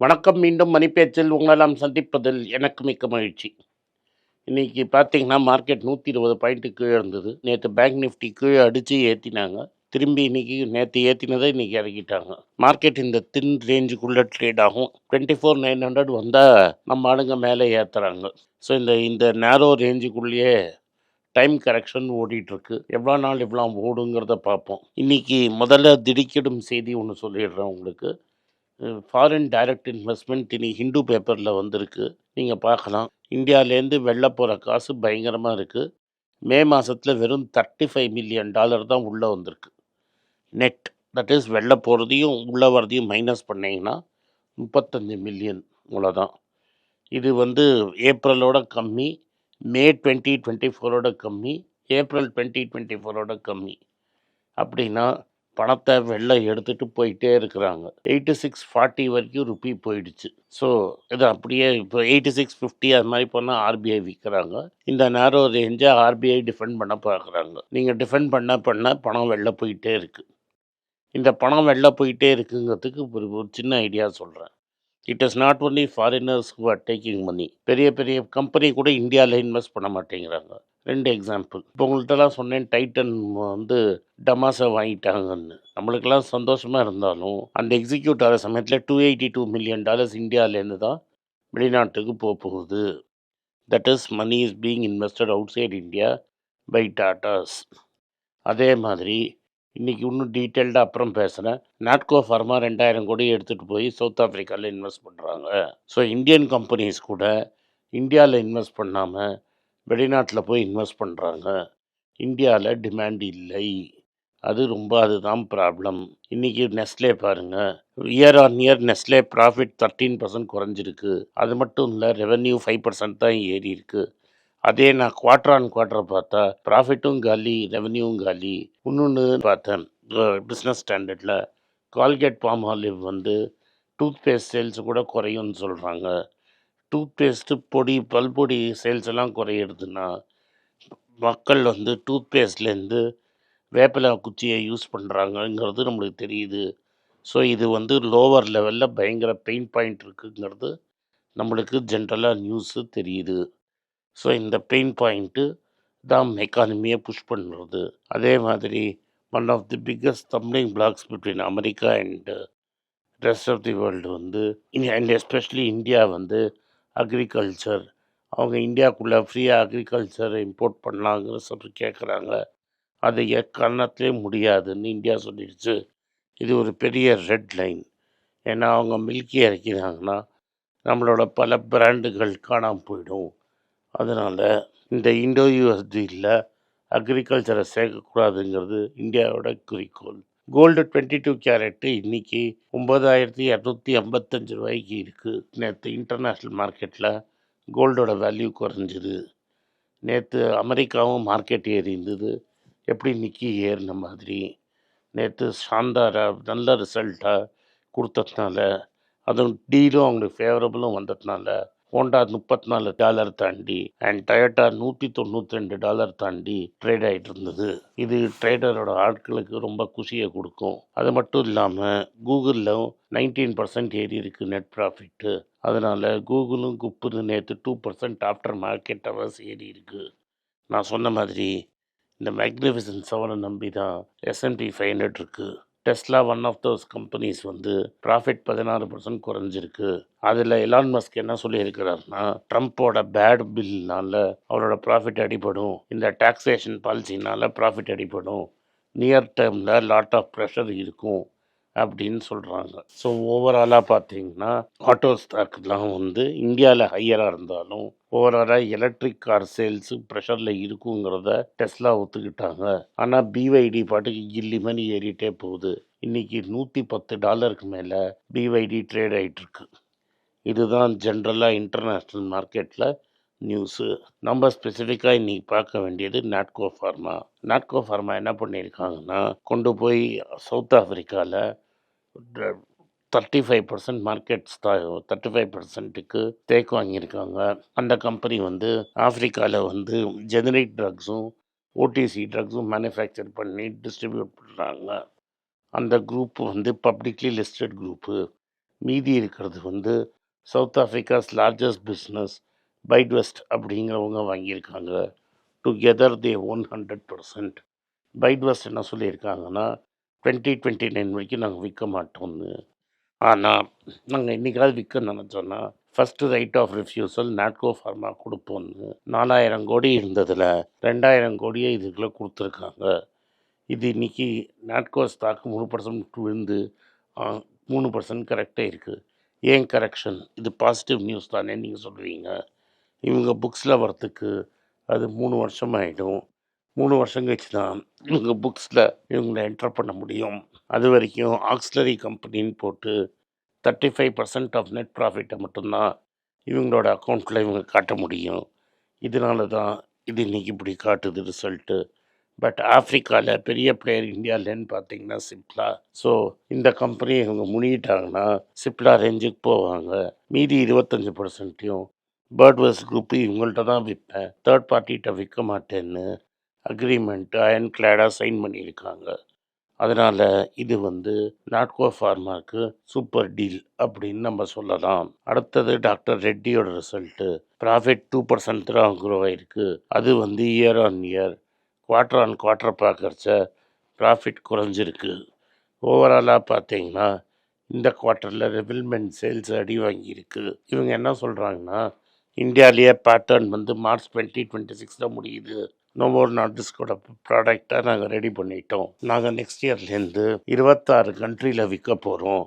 வணக்கம் மீண்டும் மணிப்பேச்சில் உங்களெல்லாம் சந்திப்பதில் எனக்கு மிக்க மகிழ்ச்சி. இன்றைக்கி பார்த்தீங்கன்னா மார்க்கெட் நூற்றி இருபது பாயிண்ட்டு கீழே இருந்தது. நேற்று பேங்க் நிஃப்டி கீழே அடித்து ஏற்றினாங்க திரும்பி இன்னைக்கு நேற்று ஏற்றினதை இன்றைக்கி இறக்கிட்டாங்க. மார்க்கெட் இந்த தின் ரேஞ்சுக்குள்ளே ட்ரேட் ஆகும். டுவெண்ட்டி ஃபோர் நைன் ஹண்ட்ரட் வந்தால் நம்ம ஆளுங்க மேலே ஏற்றுறாங்க ஸோ இந்த இந்த நேரோ ரேஞ்சுக்குள்ளேயே டைம் கரெக்ஷன் ஓடிட்டுருக்கு. எவ்வளோ நாள் எவ்வளோ ஓடுங்கிறத பார்ப்போம். இன்றைக்கி முதல்ல திடுக்கிடும் செய்தி ஒன்று சொல்லிடுறேன் உங்களுக்கு. ஃபாரின் டைரக்ட் இன்வெஸ்ட்மெண்ட் இனி ஹிந்து பேப்பரில் வந்திருக்கு. நீங்கள் பார்க்கலாம். இந்தியாவிலேருந்து வெளில போகிற காசு பயங்கரமாக இருக்குது மே மாதத்தில் வெறும் தேர்ட்டி ஃபைவ் மில்லியன் டாலர் தான் உள்ளே வந்திருக்கு. நெட் தட் இஸ் வெளில போகிறதையும் உள்ளே வரதையும் மைனஸ் பண்ணிங்கன்னா முப்பத்தஞ்சு மில்லியன் இவ்வளோதான் இது வந்து ஏப்ரலோட கம்மி மே டுவெண்ட்டி டுவெண்ட்டி ஃபோரோட கம்மி ஏப்ரல் டுவெண்ட்டி டுவெண்ட்டி ஃபோரோட கம்மி. அப்படின்னா பணத்தை வெளில எடுத்துகிட்டு போயிட்டே இருக்கிறாங்க. எயிட்டி சிக்ஸ் ஃபார்ட்டி வரைக்கும் ருப்பி போயிடுச்சு. ஸோ இது அப்படியே இப்போ எயிட்டி சிக்ஸ் ஃபிஃப்டி அது மாதிரி போனால் ஆர்பிஐ விற்கிறாங்க. இந்த நேரோ ரேஞ்சை ஆர்பிஐ டிஃபெண்ட் பண்ண பார்க்குறாங்க. நீங்கள் டிஃபெண்ட் பண்ண பண்ண பணம் வெளில போயிட்டே இருக்குது இந்த பணம் வெளில போயிட்டே இருக்குங்கிறதுக்கு ஒரு ஒரு சின்ன ஐடியா சொல்கிறேன் it is not only foreigners who are taking money பெரிய பெரிய கம்பெனி கூட இந்தியாவில் இன்வெஸ்ட் பண்ண மாட்டேங்கிறாங்க. ரெண்டு எக்ஸாம்பிள் இப்போ உங்கள்கிட்டலாம் சொன்னேன் டைட்டன் வந்து டமாஸை வாங்கிட்டாங்கன்னு. நம்மளுக்கெல்லாம் சந்தோஷமாக இருந்தாலும் அந்த எக்ஸிக்யூட் ஆகிற சமயத்தில் two eighty two million dollars இந்தியாவிலேருந்து தான் வெளிநாட்டுக்கு போக போகுது. That is money is being invested outside India by Tatas அதே மாதிரி இன்றைக்கி இன்னும் டீட்டெயில்டாக அப்புறம் பேசுகிறேன் நாட்கோ ஃபார்மா ரெண்டாயிரம் கோடி எடுத்துகிட்டு போய் சவுத் ஆஃப்ரிக்காவில் இன்வெஸ்ட் பண்ணுறாங்க ஸோ இந்தியன் கம்பெனிஸ் கூட இந்தியாவில் இன்வெஸ்ட் பண்ணாமல் வெளிநாட்டில் போய் இன்வெஸ்ட் பண்ணுறாங்க இந்தியாவில் டிமாண்ட் இல்லை. அது ரொம்ப அதுதான் ப்ராப்ளம் இன்றைக்கி நெஸ்லே பாருங்கள் year on year Nestle profit thirteen percent குறைஞ்சிருக்கு. அது மட்டும் இல்லை ரெவென்யூ ஃபைவ் பர்சன்ட் தான் ஏறி இருக்குது அதே நான் குவார்டர் ஆன் குவார்டர் பார்த்தா ப்ராஃபிட்டும் காலி ரெவன்யூவும் காலி. இன்னொன்று பார்த்தேன் பிஸ்னஸ் ஸ்டாண்டர்டில் கால்கேட் பாம் ஆலிவ் வந்து டூத் பேஸ்ட் சேல்ஸ் கூட குறையும்னு சொல்கிறாங்க டூத் பேஸ்ட்டு பொடி பல்பொடி சேல்ஸ் எல்லாம் குறையிறதுன்னா மக்கள் வந்து டூத் பேஸ்ட்லேருந்து வேப்பிலை குச்சியை யூஸ் பண்ணுறாங்கங்கிறது நம்மளுக்கு தெரியுது. ஸோ இது வந்து லோவர் லெவலில் பயங்கர பெயின் பாயிண்ட் இருக்குங்கிறது நம்மளுக்கு ஜென்ரலாக நியூஸு தெரியுது. ஸோ இந்த பெயின் பாயிண்ட்டு தான் எக்கானமியை புஷ் பண்ணுறது அதே மாதிரி one of the biggest stumbling blocks between America and rest of the world வந்து அண்ட் எஸ்பெஷலி இந்தியா வந்து அக்ரிகல்ச்சர் அவங்க இந்தியாவுக்குள்ளே ஃப்ரீயாக அக்ரிகல்ச்சர் இம்போர்ட் பண்ணலாங்கிற சொல்லி கேட்குறாங்க அது எக்காரணத்திலே முடியாதுன்னு இந்தியா சொல்லிடுச்சு. இது ஒரு பெரிய ரெட் லைன் ஏன்னா அவங்க மில்கி இறக்கினாங்கன்னா நம்மளோட பல பிராண்டுகள் காணாமல் போயிடும். அதனால் இந்த இண்டோ யூஎஸ் டீலில் அக்ரிகல்ச்சரை சேர்க்கக்கூடாதுங்கிறது இந்தியாவோட குறிக்கோள். கோல்டு டுவெண்ட்டி டூ கேரட்டு இன்றைக்கி ஒம்பதாயிரத்தி இரநூத்தி ஐம்பத்தஞ்சு ரூபாய்க்கு இருக்குது நேற்று இன்டர்நேஷ்னல் மார்க்கெட்டில் கோல்டோட வேல்யூ குறைஞ்சிது. நேற்று அமெரிக்காவும் மார்க்கெட் ஏறி இருந்தது. எப்படி நிக்கி ஏறின மாதிரி. நேற்று சாந்தாராக நல்ல ரிசல்ட்டாக கொடுத்ததுனால அதுவும் டீலும் அவங்களுக்கு ஃபேவரபுளும் வந்ததுனால ஹோண்டா முப்பத்தி நாலு டாலர் தாண்டி அண்ட் டயோட்டா நூற்றி தொண்ணூற்றி ரெண்டு டாலர் தாண்டி ட்ரேட் ஆகிட்டு இருந்தது. இது ட்ரேடரோட ஆட்களுக்கு ரொம்ப குஷியை கொடுக்கும். அது மட்டும் இல்லாமல் கூகுளில் நைன்டீன் பர்சன்ட் ஏறி இருக்குது நெட் ப்ராஃபிட்டு அதனால் கூகுளும் குப்புன்னு நேற்று two percent after market hours ஏறி இருக்குது நான் சொன்ன மாதிரி இந்த மேக்னிஃபிசன் செவனை நம்பி தான் S and P five hundred இருக்குது Tesla one of those companies வந்து ப்ராஃபிட் பதினாறு பர்சன்ட் குறைஞ்சிருக்கு. அதில் எலான் மஸ்க் என்ன சொல்லியிருக்கிறாருன்னா ட்ரம்ப்போட பேட் பில்னால் அவரோட ப்ராஃபிட் அடிபடும். இந்த டாக்ஸேஷன் பாலிசினால் ப்ராஃபிட் அடிபடும். நியர் டேர்மில் லாட் ஆஃப் ப்ரெஷர் இருக்கும். அப்படின்னு சொல்கிறாங்க ஸோ ஓவராலாக பார்த்தீங்கன்னா ஆட்டோ ஸ்டாக்லாம் வந்து இந்தியாவில் ஹையராக இருந்தாலும் ஓவராலாக எலக்ட்ரிக் கார் சேல்ஸு ப்ரெஷரில் இருக்குங்கிறத டெஸ்லா ஒத்துக்கிட்டாங்க. ஆனால் பிவைடி பாட்டுக்கு கில்லி மணி ஏறிட்டே போகுது. இன்றைக்கி நூற்றி பத்து டாலருக்கு மேலே பிவைடி ட்ரேட் ஆகிட்டுருக்கு இதுதான் ஜென்ரலாக இன்டர்நேஷ்னல் மார்க்கெட்டில் நியூஸு நம்ம ஸ்பெசிஃபிக்காக இன்றைக்கி பார்க்க வேண்டியது நாட்கோ ஃபார்மா நாட்கோ ஃபார்மா என்ன பண்ணியிருக்காங்கன்னா கொண்டு போய் சவுத் ஆஃப்ரிக்காவில் தேர்ட்டி ஃபைவ் பர்சன்ட் மார்க்கெட்ஸ் தான் தேர்ட்டி ஃபைவ் பர்சன்ட்டுக்கு தேக்கு வாங்கியிருக்காங்க. அந்த கம்பெனி வந்து ஆஃப்ரிக்காவில் வந்து ஜெனரிக் ட்ரக்ஸும் ஓடிசி ட்ரக்ஸும் மேனுஃபேக்சர் பண்ணி டிஸ்ட்ரிபியூட் பண்ணுறாங்க அந்த குரூப் வந்து பப்ளிக்லி லிஸ்டட் குரூப்பு மீதி இருக்கிறது வந்து south Africa's largest business Bidvest அப்படிங்கிறவங்க வாங்கியிருக்காங்க. Together they one hundred percent Bidvest என்ன சொல்லியிருக்காங்கன்னா டுவெண்ட்டி டுவெண்ட்டி நைன் வரைக்கும் நாங்கள் விற்க மாட்டோம்னு. ஆனால் நாங்கள் இன்றைக்காவது விற்க நினச்சோன்னா first right of refusal Natco Pharma கொடுப்போம்னு. நாலாயிரம் கோடி இருந்ததில் ரெண்டாயிரம் கோடியே இதுக்குள்ளே கொடுத்துருக்காங்க. இது இன்றைக்கி நாட்கோ ஸ்டாக் மூணு பர்சன்ட் விழுந்து மூணு பர்சன்ட் கரெக்டாக இருக்குது ஏன் கரெக்ஷன் இது பாசிட்டிவ் நியூஸ் தானே நீங்கள் சொல்லுவீங்க. இவங்க புக்ஸில் வரத்துக்கு அது மூணு வருஷம் ஆகிடும் மூணு வருஷம் கழிச்சு தான் இவங்க புக்ஸில் இவங்களை என்டர் பண்ண முடியும். அது வரைக்கும் ஆக்ஸ்லரி கம்பெனின்னு போட்டு thirty five percent of net ப்ராஃபிட்டை மட்டும்தான் இவங்களோட அக்கௌண்ட்டில் இவங்க காட்ட முடியும். இதனால தான் இது இன்னைக்கு இப்படி காட்டுது ரிசல்ட்டு பட் ஆஃப்ரிக்காவில் பெரிய பிளேயர் இந்தியாவிலன்னு பார்த்தீங்கன்னா சிப்லா. ஸோ இந்த கம்பெனி இவங்க முனிகிட்டாங்கன்னா சிப்லா ரேஞ்சுக்கு போவாங்க. மீதி இருபத்தஞ்சி பர்சன்ட்டையும் பேர்ட்வர்ஸ் குரூப்பு இவங்கள்ட்ட தான் விற்பேன். தேர்ட் பார்ட்டிகிட்ட விற்க மாட்டேன்னு அக்ரிமெண்ட்டு அயன் கிளாடாக சைன் பண்ணியிருக்காங்க. அதனால் இது வந்து நாட்கோ ஃபார்மாவுக்கு சூப்பர் டீல் அப்படின்னு நம்ம சொல்லலாம். அடுத்தது டாக்டர் ரெட்டியோட ரிசல்ட்டு ப்ராஃபிட் டூ பர்சன்ட் தான் க்ரோ ஆகிருக்கு அது வந்து year on year quarter on quarter பார்க்கறச்ச profit குறைஞ்சிருக்கு. ஓவராலாக பார்த்தீங்கன்னா இந்த குவார்ட்டரில் ரெவில்மெண்ட் சேல்ஸ் அடி வாங்கியிருக்கு. இவங்க என்ன சொல்கிறாங்கன்னா இந்தியாவிலேயே பேட்டர்ன் வந்து மார்ச் டுவெண்ட்டி டுவெண்ட்டி சிக்ஸில் முடியுது. நோவோர் நாட்டிஸ்கோட ப்ராடக்டை நாங்கள் ரெடி பண்ணிட்டோம். நாங்கள் நெக்ஸ்ட் இயர்லேருந்து இருபத்தாறு கண்ட்ரியில் விற்க போகிறோம்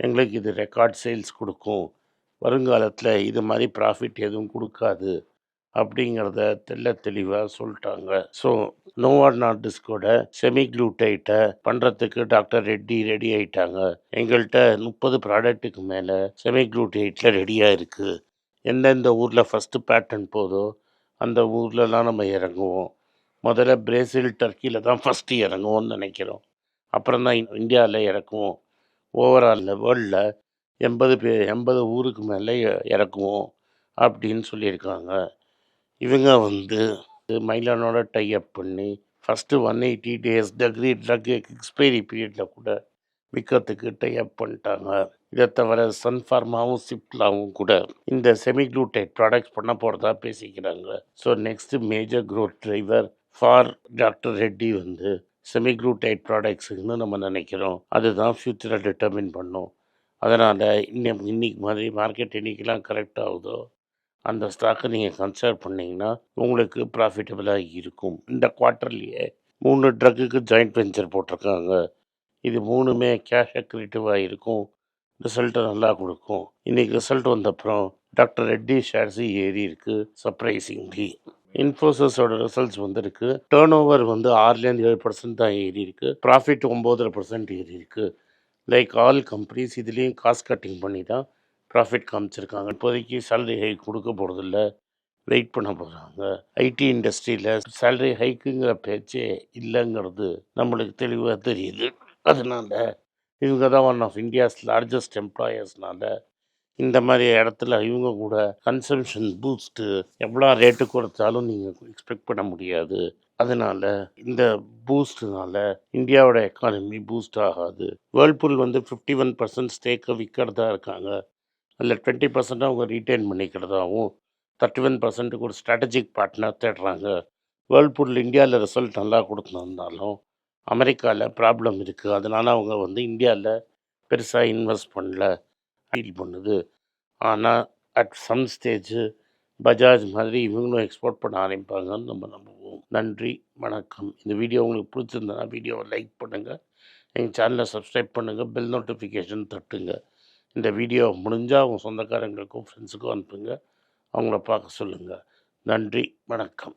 எங்களுக்கு இது ரெக்கார்ட் சேல்ஸ் கொடுக்கும். வருங்காலத்தில் இது மாதிரி ப்ராஃபிட் எதுவும் கொடுக்காது அப்படிங்கிறத தெள்ள தெளிவாக சொல்லிட்டாங்க. ஸோ நோவார் நாட்டிஸ்கோட செமி க்ளூட்டைட்டை பண்ணுறதுக்கு டாக்டர் ரெட்டி ரெடி ஆயிட்டாங்க. எங்கள்கிட்ட முப்பது ப்ராடக்ட்டுக்கு மேலே செமி க்ளூட்டைட்டில் ரெடியாக இருக்குது எந்தெந்த ஊரில் ஃபஸ்ட்டு பேட்டர்ன் போதோ அந்த ஊர்லலாம் நம்ம இறங்குவோம். முதல்ல பிரேசில் டர்க்கியில் தான் ஃபஸ்ட்டு இறங்குவோம்னு நினைக்கிறோம். அப்புறம் தான் இந்தியாவில் இறக்குவோம். ஓவரால் வேர்ல்டில் எண்பது பே எண்பது ஊருக்கு மேலே இறக்குவோம் அப்படின்னு சொல்லியிருக்காங்க. இவங்க வந்து மைலானோட டைப் பண்ணி ஃபஸ்ட்டு ஒன் எயிட்டி டேஸ் டக்ரி ட்ரக் எக்ஸ்பைரி பீரியடில் கூட விற்கிறதுக்கு டைப் பண்ணிட்டாங்க. இதை தவிர சன்ஃபார்மாவும் சிப்லாவும் கூட இந்த செமிக்ளூட்டைட் ப்ராடக்ட்ஸ் பண்ண போகிறதா பேசிக்கிறாங்க. So next major growth driver for doctor Reddy வந்து செமிக்ளூட்டைட் ப்ராடக்ட்ஸுன்னு நம்ம நினைக்கிறோம். அதுதான் ஃப்யூச்சரை டிட்டர்மின் பண்ணும். அதனால் இன்னும் இன்னைக்கு மாதிரி மார்க்கெட் இன்னைக்கெல்லாம் கரெக்ட் ஆகுதோ அந்த ஸ்டாக்கை நீங்கள் கன்சிடர் பண்ணிங்கன்னா உங்களுக்கு ப்ராஃபிட்டபிளாக இருக்கும். இந்த குவார்ட்டர்லேயே மூணு ட்ரக்குக்கு ஜாயிண்ட் வெஞ்சர் போட்டிருக்காங்க. இது மூணுமே கேஷ் அக்ரிட்டிவாக இருக்கும். ரிசல்ட்டை நல்லா கொடுக்கும். இன்றைக்கி ரிசல்ட் வந்தப்புறம் டாக்டர் ரெட்டி ஷேர்ஸு ஏறி இருக்கு சர்ப்ரைசிங்லி இன்ஃபோசிஸோட ரிசல்ட்ஸ் வந்திருக்கு. டேர்ன் ஓவர் வந்து ஆறுலேருந்து ஏழு பர்சன்ட் தான் ஏறி இருக்கு. ப்ராஃபிட் ஒம்போதரை பர்சன்ட் ஏறி இருக்கு. லைக் ஆல் கம்பெனிஸ் இதுலேயும் காஸ்ட் கட்டிங் பண்ணி தான் ப்ராஃபிட் காமிச்சிருக்காங்க. இப்போதைக்கு சேலரி ஹைக் கொடுக்க போகிறதில்ல வெயிட் பண்ண போகிறாங்க ஐடி இண்டஸ்ட்ரியில் சேலரி ஹைக்குங்கிற பேச்சே இல்லைங்கிறது நம்மளுக்கு தெளிவாக தெரியுது. அதனால இவங்க தான் ஒன் ஆஃப் இந்தியாஸ் லார்ஜஸ்ட் எம்ப்ளாயர்ஸ்னால இந்த மாதிரி இடத்துல இவங்க கூட கன்சம்ஷன் பூஸ்ட்டு எவ்வளோ ரேட்டு கொடுத்தாலும் நீங்கள் எக்ஸ்பெக்ட் பண்ண முடியாது. அதனால் இந்த பூஸ்ட்னால இந்தியாவோட எக்கானமி பூஸ்ட் ஆகாது. வேர்ல்பூல் வந்து ஃபிஃப்டி ஒன் பர்சன்ட் ஸ்டேக்கை விற்கிறதா இருக்காங்க. அதில் டுவெண்ட்டி பர்சன்ட் அவங்க ரீட்டைன் பண்ணிக்கிறதாவும் தேர்ட்டி ஒன் பர்சன்ட்டுக்கு ஒரு ஸ்ட்ராட்டஜிக் பார்ட்னர் தேடுறாங்க. வேர்ல்பூல் இந்தியாவில் ரிசல்ட் நல்லா கொடுத்துருந்தாலும் அமெரிக்காவில் ப்ராப்ளம் இருக்குது அதனால் அவங்க வந்து இந்தியாவில் பெருசாக இன்வெஸ்ட் பண்ணல. டீல் பண்ணுது. ஆனால் அட் சம் ஸ்டேஜு பஜாஜ் மாதிரி இவங்களும் எக்ஸ்போர்ட் பண்ண ஆரம்பிப்பாங்கன்னு நம்ம நம்புவோம். நன்றி வணக்கம். இந்த வீடியோ உங்களுக்கு பிடிச்சிருந்தனா வீடியோவை லைக் பண்ணுங்கள் எங்கள் சேனலை சப்ஸ்கிரைப் பண்ணுங்கள் பெல் நோட்டிஃபிகேஷன் தட்டுங்க. இந்த வீடியோ முடிஞ்சால் அவங்க சொந்தக்காரங்களுக்கும் ஃப்ரெண்ட்ஸுக்கும் அனுப்புங்க. அவங்கள பார்க்க சொல்லுங்கள் நன்றி வணக்கம்.